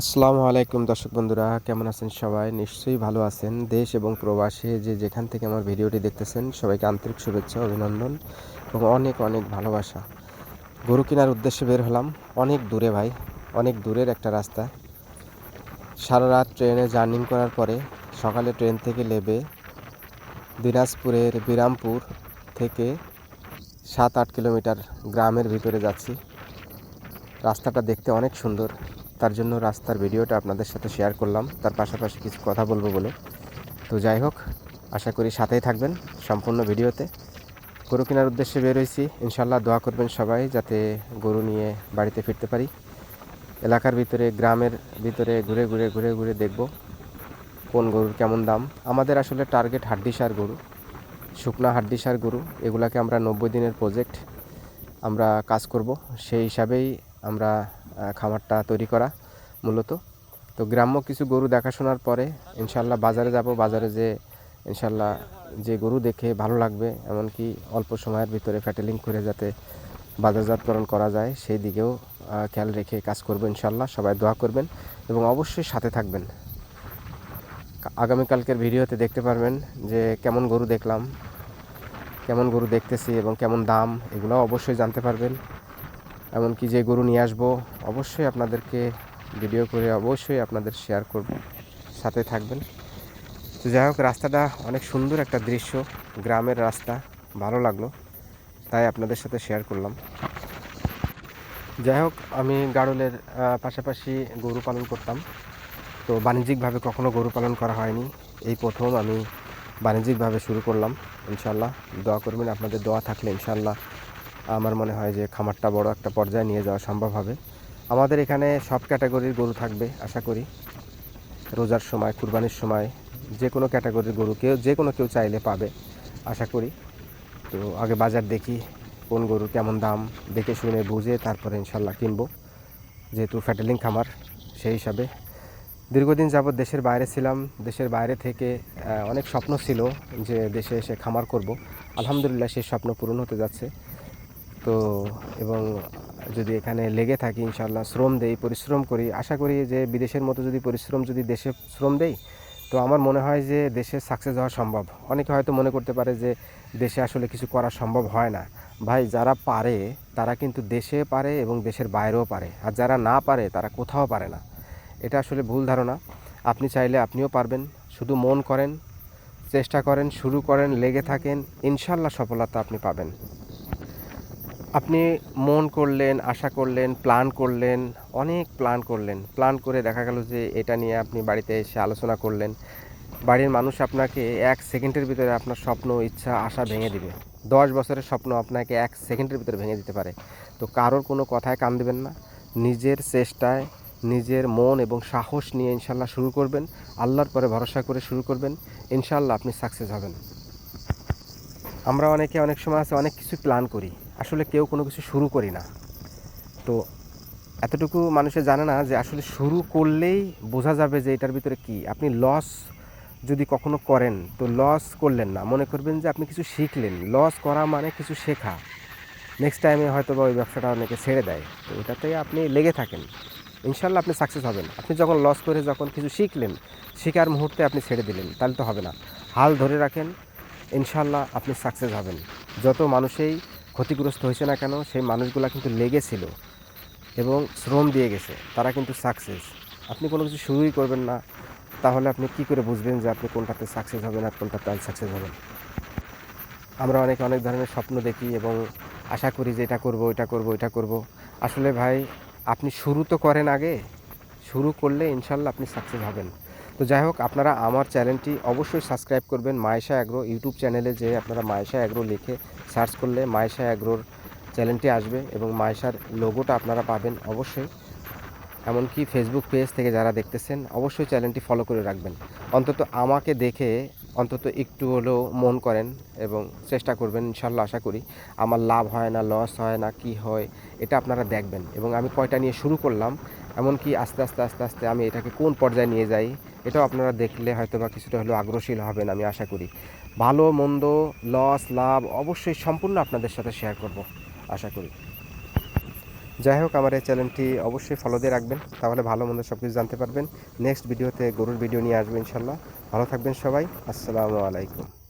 আসসালামু আলাইকুম দর্শক বন্ধুরা, কেমন আছেন সবাই? নিশ্চয়ই ভালো আছেন। দেশ এবং প্রবাসে যে যেখান থেকে আমার ভিডিওটি দেখতেছেন, সবাইকে আন্তরিক শুভেচ্ছা, অভিনন্দন এবং অনেক অনেক ভালোবাসা। গরু কেনার উদ্দেশ্যে বের হলাম। অনেক দূরে ভাই, অনেক দূরের একটা রাস্তা। সারা রাত ট্রেনে জার্নিং করার পরে সকালে ট্রেন থেকে নেবে দিনাজপুরের বিরামপুর থেকে সাত আট কিলোমিটার গ্রামের ভিতরে যাচ্ছি। রাস্তাটা দেখতে অনেক সুন্দর। তার জন্য রাস্তার ভিডিওটা আপনাদের সাথে শেয়ার করলাম। তার পাশাপাশি কিছু কথা বলব বলে। তো যাই হোক, আশা করি সাথেই থাকবেন সম্পূর্ণ ভিডিওতে। গরু কেনার উদ্দেশ্যে বের হয়েছি। ইনশাল্লাহ দোয়া করবেন সবাই যাতে গরু নিয়ে বাড়িতে ফিরতে পারি। এলাকার ভিতরে, গ্রামের ভিতরে ঘুরে ঘুরে ঘুরে ঘুরে দেখব কোন গরুর কেমন দাম। আমাদের আসলে টার্গেট হাড্ডিসার গরু, শুকনা হাড্ডিসার গরু। এগুলাকে আমরা নব্বই দিনের প্রজেক্ট আমরা কাজ করব। সেই হিসাবেই আমরা খামারটা তৈরি করা মূলত। তো গ্রাম্য কিছু গরু দেখাশোনার পরে ইনশাল্লাহ বাজারে যাব। বাজারে যে ইনশাল্লাহ যে গরু দেখে ভালো লাগবে, এমনকি অল্প সময়ের ভিতরে ফ্যাটেলিং করে যাতে বাজারজাতকরণ করা যায়, সেই দিকেও খেয়াল রেখে কাজ করব ইনশাল্লাহ সবাই দোয়া করবেন এবং অবশ্যই সাথে থাকবেন। আগামীকালকের ভিডিওতে দেখতে পারবেন যে কেমন গরু দেখলাম, কেমন গরু দেখতেছি এবং কেমন দাম এগুলো অবশ্যই জানতে পারবেন। এমনকি যে গরু নিয়ে আসব, অবশ্যই আপনাদেরকে ভিডিও করে অবশ্যই আপনাদের শেয়ার করব। সাথে থাকবেন। তো যাই হোক, রাস্তাটা অনেক সুন্দর একটা দৃশ্য। গ্রামের রাস্তা, ভালো লাগল। তাই আপনাদের সাথে শেয়ার করলাম। যাই হোক, আমি গাড়লের পাশাপাশি গরু পালন করতাম। তো বাণিজ্যিকভাবে কখনো গরু পালন করা হয়নি। এই প্রথম আমি বাণিজ্যিকভাবে শুরু করলাম ইনশাল্লাহ দোয়া করবেন, আপনাদের দোয়া থাকলে ইনশাল্লাহ আমার মনে হয় যে খামারটা বড় একটা পর্যায়ে নিয়ে যাওয়া সম্ভব হবে। আমাদের এখানে সব ক্যাটাগরির গরু থাকবে, আশা করি। রোজার সময়, কুরবানির সময় যে কোনো ক্যাটাগরির গরু কেউ, যে কোনো কেউ চাইলে পাবে, আশা করি। তো আগে বাজার দেখি কোন গরু কেমন দাম, দেখে শুনে বুঝে তারপরে ইনশাল্লাহ কিনবো। যেহেতু ফ্যাটেলিং খামার, সেই হিসাবে। দীর্ঘদিন যাবৎ দেশের বাইরে ছিলাম, দেশের বাইরে থেকে অনেক স্বপ্ন ছিল যে দেশে এসে খামার করব। আলহামদুলিল্লাহ সেই স্বপ্ন পূরণ হতে যাচ্ছে। তো এবং যদি এখানে লেগে থাকি ইনশাল্লাহ শ্রম দেই, পরিশ্রম করি। আশা করি যে বিদেশের মতো যদি পরিশ্রম, যদি দেশে শ্রম দেই, তো আমার মনে হয় যে দেশে সাকসেস হওয়া সম্ভব। অনেকে হয়তো মনে করতে পারে যে দেশে আসলে কিছু করা সম্ভব হয় না। ভাই, যারা পারে, তারা কিন্তু দেশে পারে এবং দেশের বাইরেও পারে। আর যারা না পারে, তারা কোথাও পারে না। এটা আসলে ভুল ধারণা। আপনি চাইলে আপনিও পারবেন। শুধু মন করেন, চেষ্টা করেন, শুরু করেন, লেগে থাকেন ইনশাল্লাহ সফলতা আপনি পাবেন। আপনি মন করলেন, আশা করলেন প্ল্যান করলেন, অনেক প্ল্যান করলেন। প্ল্যান করে দেখা গেল যে এটা নিয়ে আপনি বাড়িতে এসে আলোচনা করলেন। বাড়ির মানুষ আপনাকে এক সেকেন্ডের ভিতরে আপনার স্বপ্ন, ইচ্ছা, আশা ভেঙে দিবে। দশ বছরের স্বপ্ন আপনাকে এক সেকেন্ডের ভিতরে ভেঙে দিতে পারে। তো কারোর কোনো কথায় কান দেবেন না। নিজের চেষ্টায় নিজের মন এবং সাহস নিয়ে ইনশাল্লাহ শুরু করবেন। আল্লাহর পরে ভরসা করে শুরু করবেন। ইনশাল্লাহ আপনি সাকসেস হবেন। আমরা অনেকে অনেক সময় আছে অনেক কিছু প্ল্যান করি। আসলে কেউ কোনো কিছু শুরু করি না। তো এতটুকু মানুষে জানে না যে আসলে শুরু করলেই বোঝা যাবে যে এটার ভিতরে কি। আপনি লস যদি কখনো করেন, তো লস করলেন না। মনে করবেন যে আপনি কিছু শিখলেন। লস করা মানে কিছু শেখা। নেক্সট টাইমে হয়তো বা ওই ব্যবসাটা অনেকে ছেড়ে দেয়। তো এটাতে আপনি লেগে থাকেন। ইনশাল্লাহ আপনি সাকসেস হবেন। আপনি যখন লস করে যখন কিছু শিখলেন, শেখার মুহূর্তে আপনি ছেড়ে দিলেন, তাহলে তো হবে না। হাল ধরে রাখেন। ইনশাল্লাহ আপনি সাকসেস হবেন। যত মানুষেই ক্ষতিগ্রস্ত হয়েছে না কেন, সেই মানুষগুলো কিন্তু লেগেছিল এবং শ্রম দিয়ে গেছে, তারা কিন্তু সাকসেস আপনি কোনো কিছু শুরুই করবেন না, তাহলে আপনি কি করে বুঝবেন যে আপনি কোনটাতে সাকসেস হবেন আর কোনটাতে আনসাকসেস হবেন? আমরা অনেকে অনেক ধরনের স্বপ্ন দেখি এবং আশা করি যে এটা করব এটা করব এটা করব। আসলে ভাই, আপনি শুরু তো করেন আগে, শুরু করলে ইনশাল্লাহ আপনি সাকসেস হবেন। তো যাই হোক, আপনারা আমার চ্যানেলটি অবশ্যই সাবস্ক্রাইব করবেন মায়েশা অ্যাগ্রো ইউটিউব চ্যানেলে যে আপনারা মায়েশা অ্যাগ্রো লিখে সার্চ করলে মায়েশা অ্যাগ্রোর চ্যানেলটি আসবে এবং মায়েশার লোগোটা আপনারা পাবেন অবশ্যই। এমনকি ফেসবুক পেজ থেকে যারা দেখতেছেন, অবশ্যই চ্যানেলটি ফলো করে রাখবেন। অন্তত আমাকে দেখে, অন্তত একটু হলেও মন করেন এবং চেষ্টা করবেন, ইনশাল্লাহ আশা করি। আমার লাভ হয় না লস হয় না, কি হয়, এটা আপনারা দেখবেন। এবং আমি কয়টা নিয়ে শুরু করলাম এমনকি আস্তে আস্তে আস্তে আস্তে আমি এটাকে কোন পর্যায়ে নিয়ে যাই, এটাও আপনারা দেখলে হয়তো বা কিছুটা হলেও আগ্রহশীল হবেন, আমি আশা করি। ভালো, মন্দ, লস, লাভ অবশ্যই সম্পূর্ণ আপনাদের সাথে শেয়ার করব, আশা করি। যাই হোক, আমার এই চ্যানেলটি অবশ্যই ফলো দিয়ে রাখবেন, তাহলে ভালো, মন্দ সব কিছু জানতে পারবেন। নেক্সট ভিডিওতে গরুর ভিডিও নিয়ে আসব, ইনশাল্লাহ। ভালো থাকবেন সবাই, আসসালামু আলাইকুম।